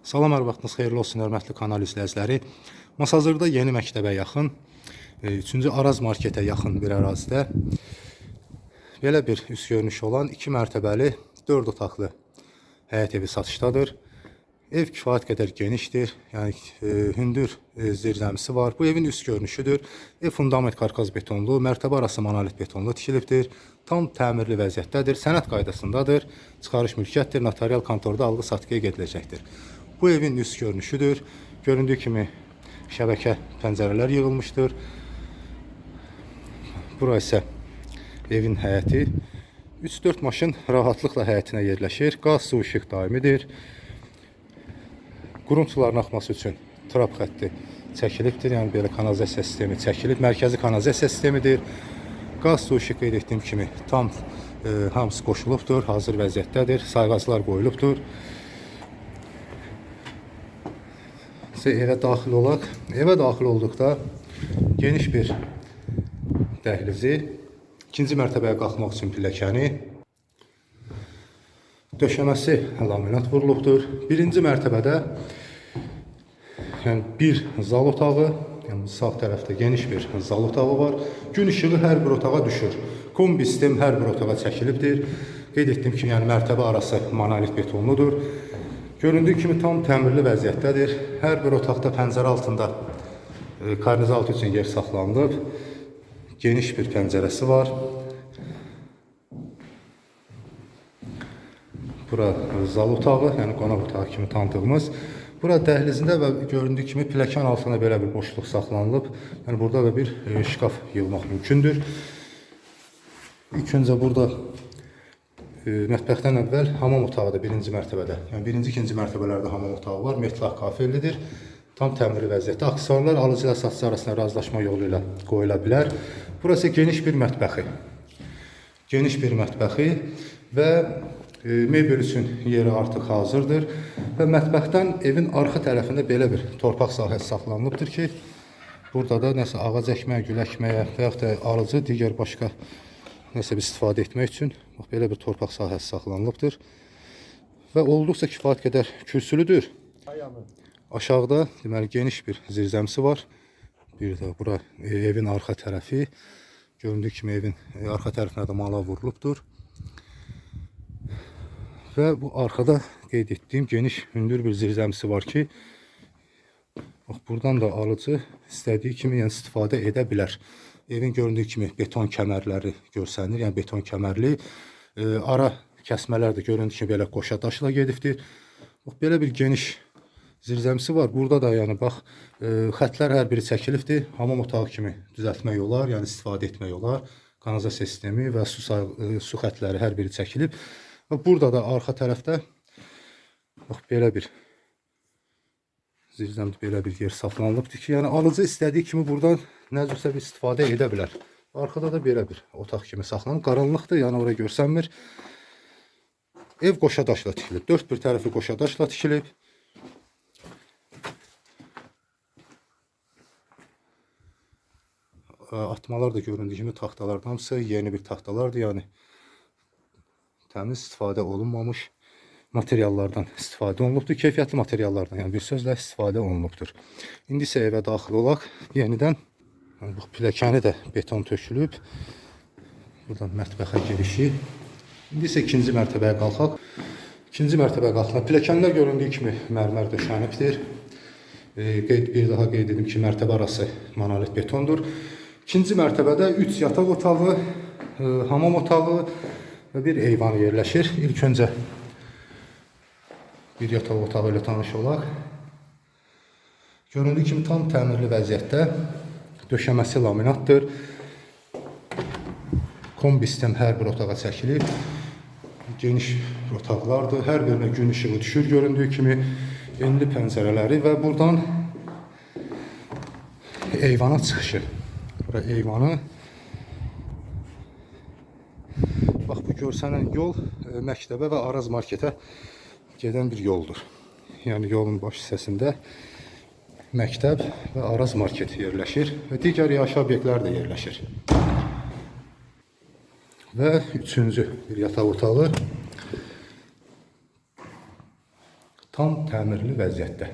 Salam, hər vaxtınız xeyirli olsun, hörmətli kanal izləyiciləri. Masazırda yeni məktəbə yaxın, 3-cü Araz marketə yaxın bir ərazidə belə bir üst görünüşü olan 2 mərtəbəli 4 otaqlı həyət evi satışdadır. Ev kifayət qədər genişdir. Yəni e, hündür e, zirzəmisi var. Bu evin üst görünüşüdür. Ev fundament karkaz betonlu, mərtəbə arası monolit betonlu tikilibdir. Tam təmirli vəziyyətdədir. Sənəd qaydasındadır. Çıxarış mülkiyyətdir. Notarial kontorda alğı-satqıya gediləcəkdir. Bu evin üst görünüşüdür. Göründüyü kimi şəbəkə pəncərələr yığılmışdır. Bura isə evin həyəti. 3-4 maşın rahatlıqla həyətinə yerləşir. Qaz, su, işıq daimidir. Qurum sularının axması üçün trap xətti çəkilibdir. Yəni belə kanalizasiya sistemi çəkilib. Mərkəzi kanalizasiya sistemidir. Qaz, su, işıq qeyd etdiyim kimi tam e, hamısı qoşulubdur, hazır vəziyyətdədir. Sayğaclar qoyulubdur. Evə daxil olaq. Evə daxil olduqda geniş bir dəhlizi, ikinci mərtəbəyə qalxmaq üçün pilləkəni, döşəməsi laminat vurulubdur. Birinci mərtəbədə yəni bir zal otağı, yəni sağ tərəfdə geniş bir zal otağı var. Gün işığı hər bir otağa düşür. Kombi sistem hər bir otağa çəkilibdir. Qeyd etdiyim kimi, yəni mərtəbə arası monolit betonludur. Göründüyü kimi tam təmirli vəziyyətdədir. Hər bir otaqda pəncərə altında e, karniz altı üçün yer saxlanılıb. Geniş bir pəncərəsi var. Bura zal otağı, yəni qonaq otağı kimi tanıdığımız. Bura dəhlizində və göründüyü kimi pilləkən altında belə bir boşluq saxlanılıb. Yəni burada da bir e, şkaf yığmaq mümkündür. İlk öncə burada e, mətbəxdən əvvəl hamam otağı da birinci mərtəbədə. Yəni birinci, ikinci mərtəbələrdə hamam otağı var. Metlaq kafellidir. Tam təmirli vəziyyətdə. Aksesuarlar alıcı ilə satıcı arasında razılaşma yolu ilə qoyula bilər. Burası geniş bir mətbəxi. Geniş bir mətbəxi və e, mebel üçün yeri artıq hazırdır və mətbəxdən evin arxa tərəfində belə bir torpaq sahəsi saxlanılıbdır ki, burada da nəsə ağac əkməyə, gül əkməyə və yaxud da arıcı digər başqa nəsə bir istifadə etmək üçün bax belə bir torpaq sahəsi saxlanılıbdır və olduqca kifayət qədər kürsülüdür. Aşağıda deməli geniş bir zirzəmisi var. Bir də bura e, evin arxa tərəfi. Göründüyü kimi evin e, arxa tərəfinə də mala vurulubdur. Və bu arxada qeyd etdiyim geniş hündür bir zirzəmisi var ki, bax buradan da alıcı istədiyi kimi yəni istifadə edə bilər. Evin göründüyü kimi beton kəmərləri görsənir, yəni beton kəmərli. E, ara kəsmələr də göründüyü kimi belə qoşa daşla gedibdir. Bax belə bir geniş zirzəmisi var. Burada da yəni bax e, xətlər hər biri çəkilibdir. Hamam otağı kimi düzəltmək olar, yəni istifadə etmək olar. Kanalizasiya sistemi və su e, su xətləri hər biri çəkilib. Və burada da arxa tərəfdə bax belə bir zirzəmdə belə bir yer saxlanılıbdır ki, yəni alıcı istədiyi kimi buradan nə cürsə bir istifadə edə bilər. Arxada da belə bir otaq kimi saxlanıb. Qaranlıqdır, yəni ora görsənmir. Ev qoşa daşla tikilib. Dörd bir tərəfi qoşa daşla tikilib. Atmalar da göründüyü kimi taxtalardan hamısı yeni bir taxtalardır, yəni təmiz istifadə olunmamış materiallardan istifadə olunubdur. Keyfiyyətli materiallardan, yəni bir sözlə istifadə olunubdur. İndi isə evə daxil olaq. Yenidən bu pilləkəni də beton tökülüb. Buradan mətbəxə girişi. İndi isə ikinci mərtəbəyə qalxaq. İkinci mərtəbəyə qalxaq. Pilləkənlər göründüyü kimi mərmər döşənibdir. E, qeyd bir daha qeyd edim ki, mərtəbə arası monolit betondur. İkinci mərtəbədə 3 yataq otağı, e, hamam otağı və bir eyvan yerləşir. İlk öncə bir yataq otağı ilə tanış olaq. Göründüyü kimi tam təmirli vəziyyətdə. Döşəməsi laminatdır. Kombi sistem hər bir otağa çəkilib. Geniş otaqlardır. Hər birinə gün işığı düşür göründüyü kimi. Enli pəncərələri və buradan eyvana çıxışı. Bura eyvanı. Bax bu görsənən yol e, məktəbə və Araz marketə gedən bir yoldur. Yəni yolun baş hissəsində məktəb və Araz market yerləşir və digər yaşayış obyektləri də yerləşir. Və üçüncü bir yataq otağı. tam təmirli vəziyyətdə.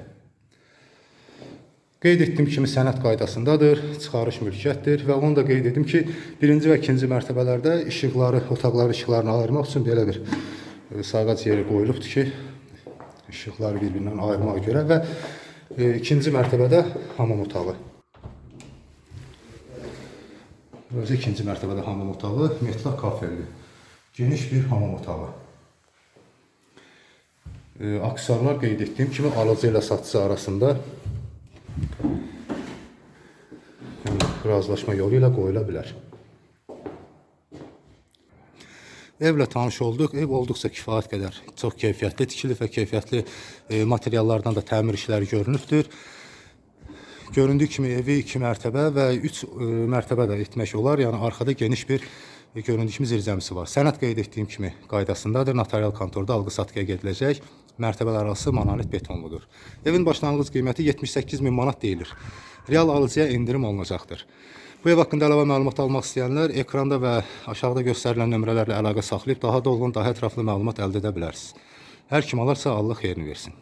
Qeyd etdiyim kimi sənəd qaydasındadır, çıxarış mülkiyyətdir və onu da qeyd edim ki, birinci və ikinci mərtəbələrdə işıqları, otaqların işıqlarını ayırmaq üçün belə bir e, sayğac yeri qoyulubdur ki, işıqları bir-birindən ayırmağa görə və e, ikinci mərtəbədə hamam otağı. Özü ikinci mərtəbədə hamam otağı, metlaq kafelli. Geniş bir hamam otağı. E, aksarlar qeyd etdiyim kimi alıcı ilə satıcı arasında yəni, razılaşma yolu ilə qoyula bilər. Evlə tanış olduq. Ev olduqca kifayət qədər çox keyfiyyətli tikilib və keyfiyyətli e, materiallardan da təmir işləri görünübdür. Göründüyü kimi evi 2 mərtəbə və 3 mərtəbə də etmək olar. Yəni arxada geniş bir e, göründüyü kimi zirzəmisi var. Sənəd qeyd etdiyim kimi qaydasındadır. Notarial kontorda alqı-satqıya gediləcək. Mərtəbələr arası monolit betonludur. Evin başlanğıc qiyməti 78 min manat deyilir. Real alıcıya endirim olunacaqdır. Bu ev haqqında əlavə məlumat almaq istəyənlər ekranda və aşağıda göstərilən nömrələrlə əlaqə saxlayıb daha dolğun, daha ətraflı məlumat əldə edə bilərsiniz. Hər kim alarsa Allah xeyrini versin.